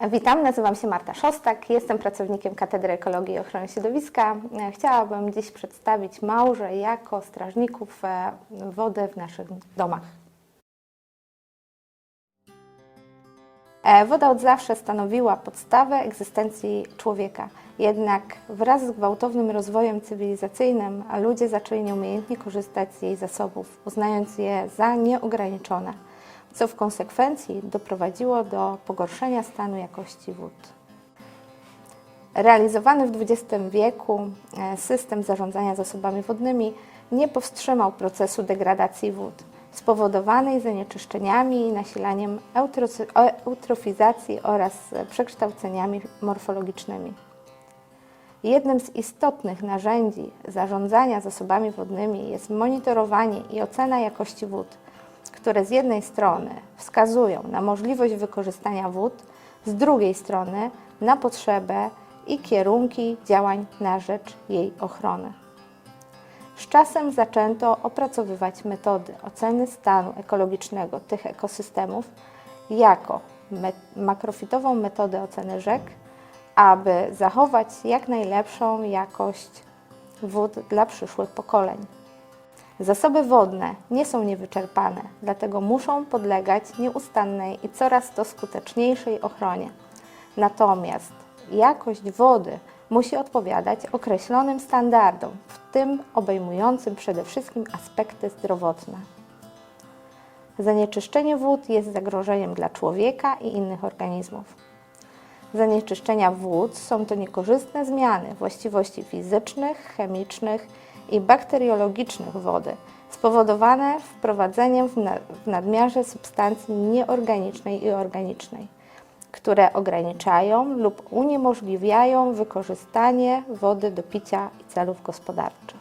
Witam, nazywam się Marta Szostak, jestem pracownikiem Katedry Ekologii i Ochrony Środowiska. E, Chciałabym dziś przedstawić małże jako strażników e, wody w naszych domach. E, Woda od zawsze stanowiła podstawę egzystencji człowieka. Jednak wraz z gwałtownym rozwojem cywilizacyjnym ludzie zaczęli nieumiejętnie korzystać z jej zasobów, uznając je za nieograniczone, co w konsekwencji doprowadziło do pogorszenia stanu jakości wód. Realizowany w XX wieku e, system zarządzania zasobami wodnymi nie powstrzymał procesu degradacji wód spowodowanej zanieczyszczeniami i nasilaniem e- eutrofizacji oraz przekształceniami morfologicznymi. Jednym z istotnych narzędzi zarządzania zasobami wodnymi jest monitorowanie i ocena jakości wód, które z jednej strony wskazują na możliwość wykorzystania wód, z drugiej strony na potrzebę i kierunki działań na rzecz jej ochrony. Z czasem zaczęto opracowywać metody oceny stanu ekologicznego tych ekosystemów jako me- makrofitową metodę oceny rzek, aby zachować jak najlepszą jakość wód dla przyszłych pokoleń. Zasoby wodne nie są niewyczerpane, dlatego muszą podlegać nieustannej i coraz to skuteczniejszej ochronie. Natomiast jakość wody musi odpowiadać określonym standardom, w tym obejmującym przede wszystkim aspekty zdrowotne. Zanieczyszczenie wód jest zagrożeniem dla człowieka i innych organizmów. Zanieczyszczenia wód są to niekorzystne zmiany właściwości fizycznych, chemicznych i bakteriologicznych wody, spowodowane wprowadzeniem w, na, w nadmiarze substancji nieorganicznej i organicznej, które ograniczają lub uniemożliwiają wykorzystanie wody do picia i celów gospodarczych.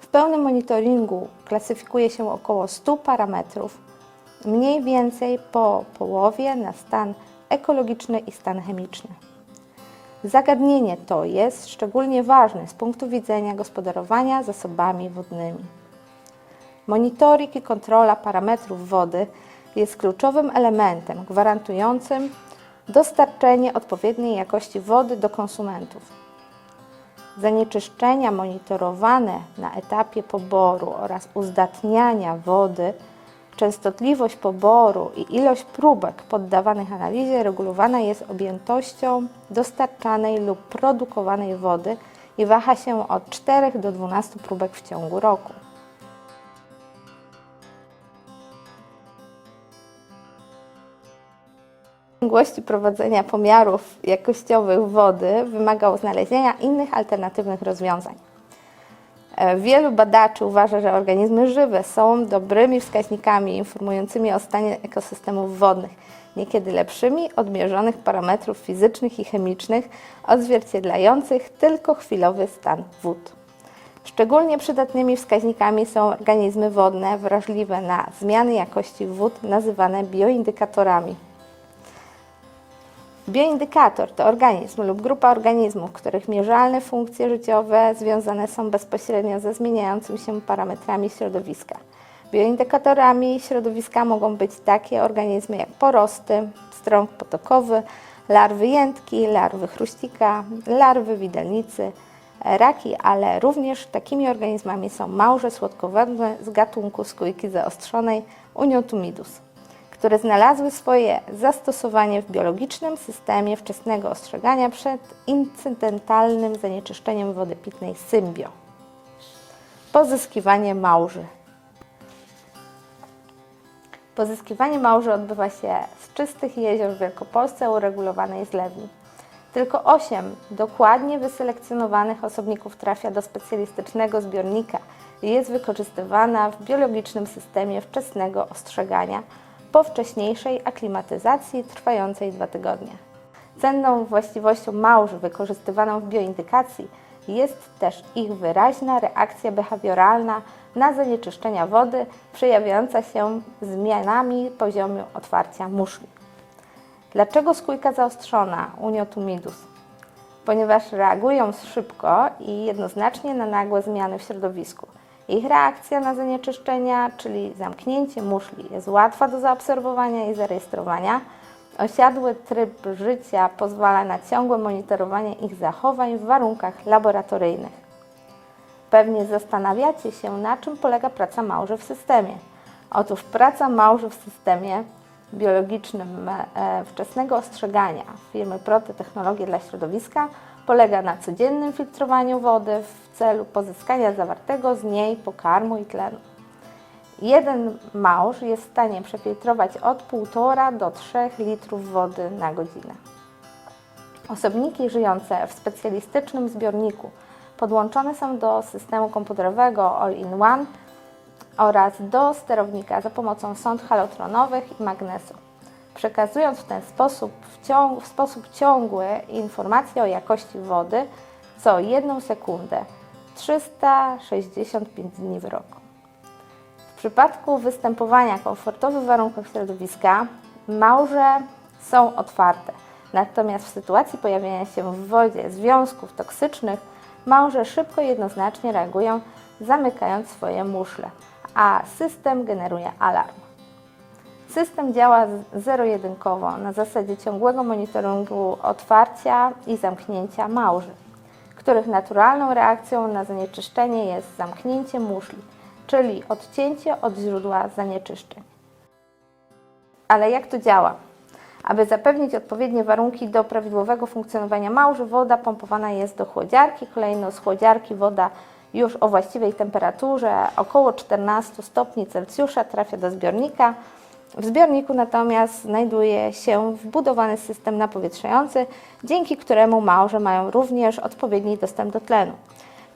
W pełnym monitoringu klasyfikuje się około 100 parametrów, mniej więcej po połowie na stan ekologiczny i stan chemiczny. Zagadnienie to jest szczególnie ważne z punktu widzenia gospodarowania zasobami wodnymi. Monitoring i kontrola parametrów wody jest kluczowym elementem gwarantującym dostarczenie odpowiedniej jakości wody do konsumentów. Zanieczyszczenia monitorowane na etapie poboru oraz uzdatniania wody, częstotliwość poboru i ilość próbek poddawanych analizie regulowana jest objętością dostarczanej lub produkowanej wody i waha się od 4 do 12 próbek w ciągu roku. ciągłości prowadzenia pomiarów jakościowych wody wymagał znalezienia innych alternatywnych rozwiązań. E, Wielu badaczy uważa, że organizmy żywe są dobrymi wskaźnikami informującymi o stanie ekosystemów wodnych, niekiedy lepszymi od mierzonych parametrów fizycznych i chemicznych, odzwierciedlających tylko chwilowy stan wód. Szczególnie przydatnymi wskaźnikami są organizmy wodne wrażliwe na zmiany jakości wód, nazywane bioindykatorami. Bioindykator to organizm lub grupa organizmów, których mierzalne funkcje życiowe związane są bezpośrednio ze zmieniającymi się parametrami środowiska. Bioindykatorami środowiska mogą być takie organizmy jak porosty, strąg potokowy, larwy jętki, larwy chruścika, larwy widelnicy, raki, ale również takimi organizmami są małże słodkowodne z gatunku skójki zaostrzonej Uniotumidus które znalazły swoje zastosowanie w biologicznym systemie wczesnego ostrzegania przed incydentalnym zanieczyszczeniem wody pitnej symbio. Pozyskiwanie małży. Pozyskiwanie małży odbywa się z czystych jezior w Wielkopolsce uregulowanej zlewni. Tylko 8 dokładnie wyselekcjonowanych osobników trafia do specjalistycznego zbiornika i jest wykorzystywana w biologicznym systemie wczesnego ostrzegania po wcześniejszej aklimatyzacji trwającej dwa tygodnie. Cenną właściwością małży wykorzystywaną w bioindykacji jest też ich wyraźna reakcja behawioralna na zanieczyszczenia wody, przejawiająca się zmianami poziomu otwarcia muszli. Dlaczego skójka zaostrzona Uniotumidus? Ponieważ reagują szybko i jednoznacznie na nagłe zmiany w środowisku. Ich reakcja na zanieczyszczenia, czyli zamknięcie muszli, jest łatwa do zaobserwowania i zarejestrowania, Osiadły tryb życia pozwala na ciągłe monitorowanie ich zachowań w warunkach laboratoryjnych. Pewnie zastanawiacie się, na czym polega praca małży w systemie. Otóż praca małży w systemie biologicznym e, wczesnego ostrzegania firmy Prote Technologie dla Środowiska polega na codziennym filtrowaniu wody w celu pozyskania zawartego z niej pokarmu i tlenu. Jeden małż jest w stanie przefiltrować od 1,5 do 3 litrów wody na godzinę. Osobniki żyjące w specjalistycznym zbiorniku podłączone są do systemu komputerowego All-in-One oraz do sterownika za pomocą sond halotronowych i magnesu, przekazując w ten sposób w, ciąg, w sposób ciągły informacje o jakości wody co jedną sekundę 365 dni w roku. W przypadku występowania komfortowych warunków środowiska małże są otwarte, natomiast w sytuacji pojawienia się w wodzie związków toksycznych małże szybko i jednoznacznie reagują, zamykając swoje muszle, a system generuje alarm. System działa zero-jedynkowo na zasadzie ciągłego monitoringu otwarcia i zamknięcia małży, których naturalną reakcją na zanieczyszczenie jest zamknięcie muszli, czyli odcięcie od źródła zanieczyszczeń. Ale jak to działa? Aby zapewnić odpowiednie warunki do prawidłowego funkcjonowania małży, woda pompowana jest do chłodziarki, kolejno z chłodziarki woda już o właściwej temperaturze, około 14 stopni Celsjusza, trafia do zbiornika. W zbiorniku natomiast znajduje się wbudowany system napowietrzający, dzięki któremu małże mają również odpowiedni dostęp do tlenu.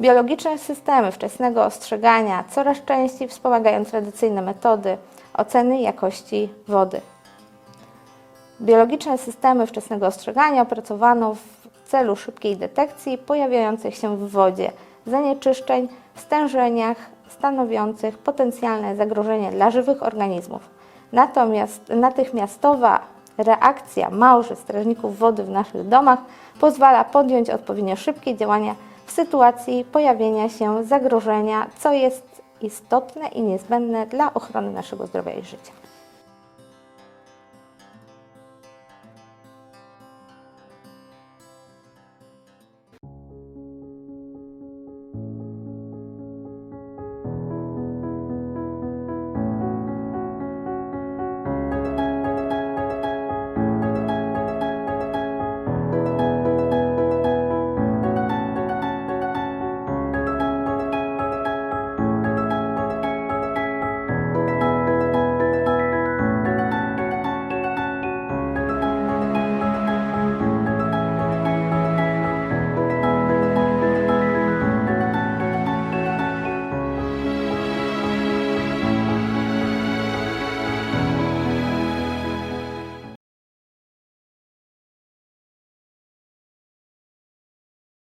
Biologiczne systemy wczesnego ostrzegania coraz częściej wspomagają tradycyjne metody oceny jakości wody. Biologiczne systemy wczesnego ostrzegania opracowano w celu szybkiej detekcji pojawiających się w wodzie zanieczyszczeń stężeniach stanowiących potencjalne zagrożenie dla żywych organizmów. Natomiast natychmiastowa reakcja małży strażników wody w naszych domach pozwala podjąć odpowiednio szybkie działania w sytuacji pojawienia się zagrożenia, co jest istotne i niezbędne dla ochrony naszego zdrowia i życia.